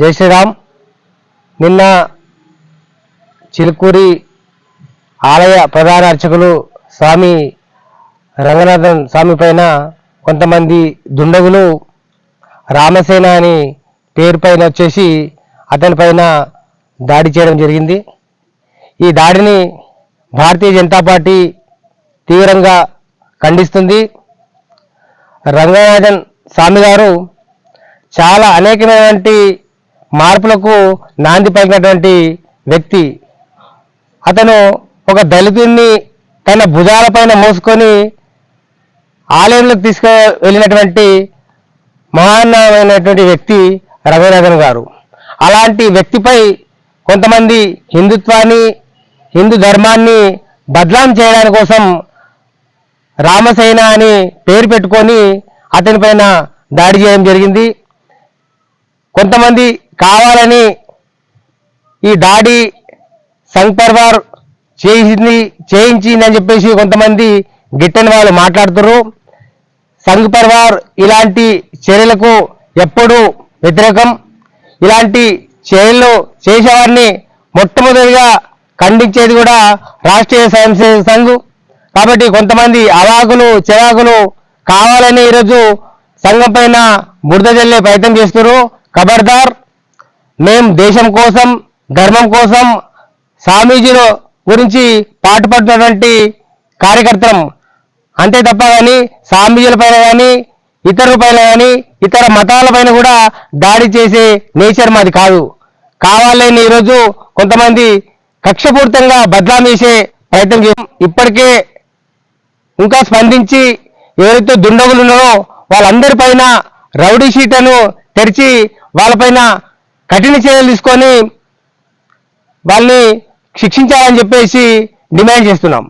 జై శ్రీరామ్. నిన్న చిలుకూరి ఆలయ ప్రధాన అర్చకులు స్వామి రంగనాథన్ స్వామి పైన కొంతమంది దుండగులు రామసేన అని పేరు పైన వచ్చేసి అతని పైన దాడి చేయడం జరిగింది. ఈ దాడిని భారతీయ జనతా పార్టీ తీవ్రంగా ఖండిస్తుంది. రంగనాథన్ స్వామి గారు చాలా అనేకమైనటువంటి మార్పులకు నాంది పలికినటువంటి వ్యక్తి. అతను ఒక దళితుడిని తన భుజాలపైన మోసుకొని ఆలయంలోకి తీసుకు వెళ్ళినటువంటి మహాన్నమైనటువంటి వ్యక్తి రఘునాథన్ గారు. అలాంటి వ్యక్తిపై కొంతమంది హిందుత్వాన్ని హిందూ ధర్మాన్ని బదలాం చేయడానికి కోసం రామసేన అని పేరు పెట్టుకొని అతనిపైన దాడి చేయడం జరిగింది. కొంతమంది కావాలని ఈ దాడి సంఘ్ పర్వార్ చేసింది చేయించిందని చెప్పేసి కొంతమంది గిట్టని వాళ్ళు మాట్లాడుతున్నారు సంఘ్ పర్వార్ ఇలాంటి చర్యలకు ఎప్పుడూ వ్యతిరేకం. ఇలాంటి చర్యలు చేసేవారిని మొట్టమొదటిగా ఖండించేది కూడా రాష్ట్రీయ స్వయం సేవక కాబట్టి కొంతమంది అవాకులు చిరాకులు కావాలని ఈరోజు సంఘం పైన బురద జల్లే ప్రయత్నం చేస్తున్నారు ఖబర్దార్ మేం దేశం కోసం ధర్మం కోసం స్వామీజీను గురించి పాటుపడుతున్నటువంటి కార్యకర్తం అంతే తప్ప కానీ స్వామీజీల పైన కానీ ఇతరుల పైన కానీ ఇతర మతాల పైన కూడా దాడి చేసే నేచర్ మాది కాదు. కావాలని ఈరోజు కొంతమంది కక్షపూరితంగా బదలాం చేసే ప్రయత్నం ఇప్పటికే ఇంకా స్పందించి ఎవరైతే దుండగులు ఉన్నారో వాళ్ళందరిపైన రౌడీ షీట్లను తెరిచి వాళ్ళపైన కఠిన చర్యలు తీసుకొని వాళ్ళని శిక్షించాలని చెప్పేసి డిమాండ్ చేస్తున్నాం.